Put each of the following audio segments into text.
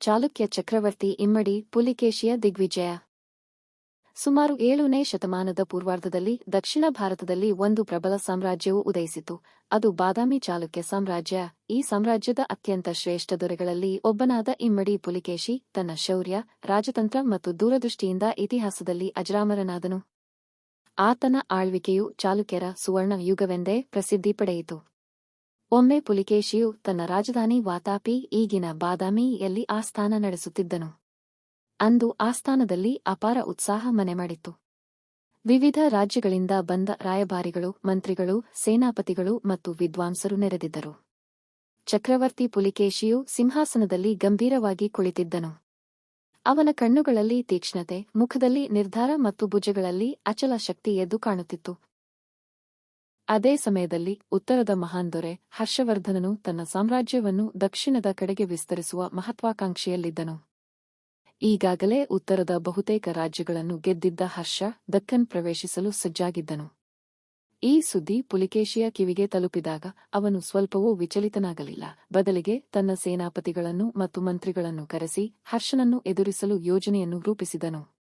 ಚಾಲುಕ್ಯ ಚಕ್ರವರ್ತಿ ಇಮ್ಮಡಿ ಪುಲಿಕೇಶಿಯ ದಿಗ್ವಿಜಯ. ಸುಮಾರು ಏಳನೇ ಶತಮಾನದ ಪೂರ್ವಾರ್ಧದಲ್ಲಿ ದಕ್ಷಿಣ ಭಾರತದಲ್ಲಿ ಒಂದು ಪ್ರಬಲ ಸಾಮ್ರಾಜ್ಯವು ಉದಯಿಸಿತು. ಅದು ಬಾದಾಮಿ ಚಾಲುಕ್ಯ ಸಾಮ್ರಾಜ್ಯ. ಈ ಸಾಮ್ರಾಜ್ಯದ ಅತ್ಯಂತ ಶ್ರೇಷ್ಠ ದೊರೆಗಳಲ್ಲಿ ಒಬ್ಬನಾದ ಇಮ್ಮಡಿ ಪುಲಿಕೇಶಿ, ತನ್ನ ಶೌರ್ಯ, ರಾಜತಂತ್ರ ಮತ್ತು ದೂರದೃಷ್ಟಿಯಿಂದ ಇತಿಹಾಸದಲ್ಲಿ ಅಜರಾಮರನಾದನು. ಆತನ ಆಳ್ವಿಕೆಯು ಚಾಲುಕ್ಯರ ಸುವರ್ಣ ಯುಗವೆಂದೇ ಪ್ರಸಿದ್ಧಿ ಪಡೆಯಿತು. ಒಮ್ಮೆ ಪುಲಿಕೇಶಿಯು ತನ್ನ ರಾಜಧಾನಿ ವಾತಾಪಿ ಈಗಿನ ಬಾದಾಮಿಯಲ್ಲಿ ಆಸ್ಥಾನ ನಡೆಸುತ್ತಿದ್ದನು. ಅಂದು ಆಸ್ಥಾನದಲ್ಲಿ ಅಪಾರ ಉತ್ಸಾಹ ಮನೆಮಾಡಿತ್ತು ವಿವಿಧ ರಾಜ್ಯಗಳಿಂದ ಬಂದ ರಾಯಭಾರಿಗಳು, ಮಂತ್ರಿಗಳು, ಸೇನಾಪತಿಗಳು ಮತ್ತು ವಿದ್ವಾಂಸರು ನೆರೆದಿದ್ದರು. ಚಕ್ರವರ್ತಿ ಪುಲಿಕೇಶಿಯು ಸಿಂಹಾಸನದಲ್ಲಿ ಗಂಭೀರವಾಗಿ ಕುಳಿತಿದ್ದನು. ಅವನ ಕಣ್ಣುಗಳಲ್ಲಿ ತೀಕ್ಷ್ಣತೆ, ಮುಖದಲ್ಲಿ ನಿರ್ಧಾರ ಮತ್ತು ಭುಜಗಳಲ್ಲಿ ಅಚಲ ಶಕ್ತಿ ಎದ್ದು ಕಾಣುತ್ತಿತ್ತು. ಅದೇ ಸಮಯದಲ್ಲಿ ಉತ್ತರದ ಮಹಾನ್ ದೊರೆ ಹರ್ಷವರ್ಧನನು ತನ್ನ ಸಾಮ್ರಾಜ್ಯವನ್ನು ದಕ್ಷಿಣದ ಕಡೆಗೆ ವಿಸ್ತರಿಸುವ ಮಹತ್ವಾಕಾಂಕ್ಷೆಯಲ್ಲಿದ್ದನು. ಈಗಾಗಲೇ ಉತ್ತರದ ಬಹುತೇಕ ರಾಜ್ಯಗಳನ್ನು ಗೆದ್ದಿದ್ದ ಹರ್ಷ ದಕ್ಕನ್ ಪ್ರವೇಶಿಸಲು ಸಜ್ಜಾಗಿದ್ದನು. ಈ ಸುದ್ದಿ ಪುಲಿಕೇಶಿಯ ಕಿವಿಗೆ ತಲುಪಿದಾಗ ಅವನು ಸ್ವಲ್ಪವೂ ವಿಚಲಿತನಾಗಲಿಲ್ಲ. ಬದಲಿಗೆ ತನ್ನ ಸೇನಾಪತಿಗಳನ್ನು ಮತ್ತು ಮಂತ್ರಿಗಳನ್ನು ಕರೆಸಿ ಹರ್ಷನನ್ನು ಎದುರಿಸಲು ಯೋಜನೆಯನ್ನು ರೂಪಿಸಿದನು.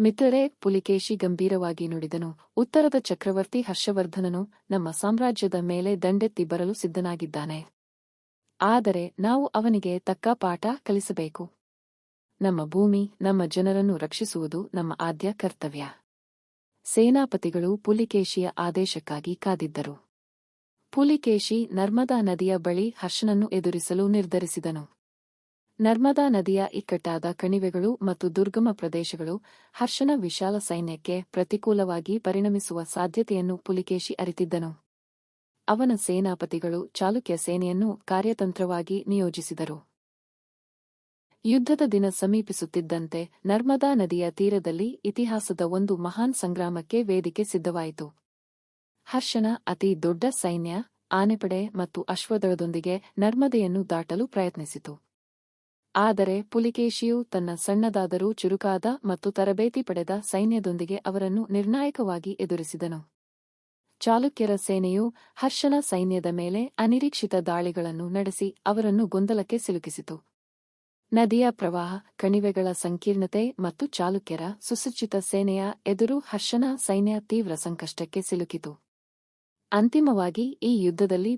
ಮಿತ್ರರೇ ಪುಲಿಕೇಶಿ ಗಂಭೀರವಾಗಿ ನುಡಿದನು. ಉತ್ತರದ ಚಕ್ರವರ್ತಿ ಹರ್ಷವರ್ಧನನು ನಮ್ಮ ಸಾಮ್ರಾಜ್ಯದ ಮೇಲೆ ದಂಡೆತ್ತಿ ಬರಲು ಸಿದ್ಧನಾಗಿದ್ದಾನೆ. ಆದರೆ ನಾವು ಅವನಿಗೆ ತಕ್ಕ ಪಾಠ ಕಲಿಸಬೇಕು. ನಮ್ಮ ಭೂಮಿ, ನಮ್ಮ ಜನರನ್ನು ರಕ್ಷಿಸುವುದು ನಮ್ಮ ಆದ್ಯ ಕರ್ತವ್ಯ. ಸೇನಾಪತಿಗಳು ಪುಲಿಕೇಶಿಯ ಆದೇಶಕ್ಕಾಗಿ ಕಾದಿದ್ದರು. ಪುಲಿಕೇಶಿ ನರ್ಮದಾ ನದಿಯ ಬಳಿ ಹರ್ಷನನ್ನು ಎದುರಿಸಲು ನಿರ್ಧರಿಸಿದನು. ನರ್ಮದಾ ನದಿಯ ಇಕ್ಕಟ್ಟಾದ ಕಣಿವೆಗಳು ಮತ್ತು ದುರ್ಗಮ ಪ್ರದೇಶಗಳು ಹರ್ಷನ ವಿಶಾಲ ಸೈನ್ಯಕ್ಕೆ ಪ್ರತಿಕೂಲವಾಗಿ ಪರಿಣಮಿಸುವ ಸಾಧ್ಯತೆಯನ್ನು ಪುಲಿಕೇಶಿ ಅರಿತಿದ್ದನು. ಅವನ ಸೇನಾಪತಿಗಳು ಚಾಲುಕ್ಯ ಸೇನೆಯನ್ನು ಕಾರ್ಯತಂತ್ರವಾಗಿ ನಿಯೋಜಿಸಿದರು. ಯುದ್ಧದ ದಿನ ಸಮೀಪಿಸುತ್ತಿದ್ದಂತೆ ನರ್ಮದಾ ನದಿಯ ತೀರದಲ್ಲಿ ಇತಿಹಾಸದ ಒಂದು ಮಹಾನ್ ಸಂಗ್ರಾಮಕ್ಕೆ ವೇದಿಕೆ ಸಿದ್ಧವಾಯಿತು. ಹರ್ಷನ ಅತಿ ದೊಡ್ಡ ಸೈನ್ಯ, ಆನೆಪಡೆ ಮತ್ತು ಅಶ್ವದಳದೊಂದಿಗೆ ನರ್ಮದೆಯನ್ನು ದಾಟಲು ಪ್ರಯತ್ನಿಸಿತು. ಆದರೆ ಪುಲಿಕೇಶಿಯು ತನ್ನ ಸಣ್ಣದಾದರೂ ಚುರುಕಾದ ಮತ್ತು ತರಬೇತಿ ಪಡೆದ ಸೈನ್ಯದೊಂದಿಗೆ ಅವರನ್ನು ನಿರ್ಣಾಯಕವಾಗಿ ಎದುರಿಸಿದನು. ಚಾಲುಕ್ಯರ ಸೇನೆಯು ಹರ್ಷನ ಸೈನ್ಯದ ಮೇಲೆ ಅನಿರೀಕ್ಷಿತ ದಾಳಿಗಳನ್ನು ನಡೆಸಿ ಅವರನ್ನು ಗೊಂದಲಕ್ಕೆ ಸಿಲುಕಿಸಿತು. ನದಿಯ ಪ್ರವಾಹ, ಕಣಿವೆಗಳ ಸಂಕೀರ್ಣತೆ ಮತ್ತು ಚಾಲುಕ್ಯರ ಸುಸಜ್ಜಿತ ಸೇನೆಯ ಎದುರು ಹರ್ಷನ ಸೈನ್ಯ ತೀವ್ರ ಸಂಕಷ್ಟಕ್ಕೆ ಸಿಲುಕಿತು. ಅಂತಿಮವಾಗಿ ಈ ಯುದ್ಧದಲ್ಲಿ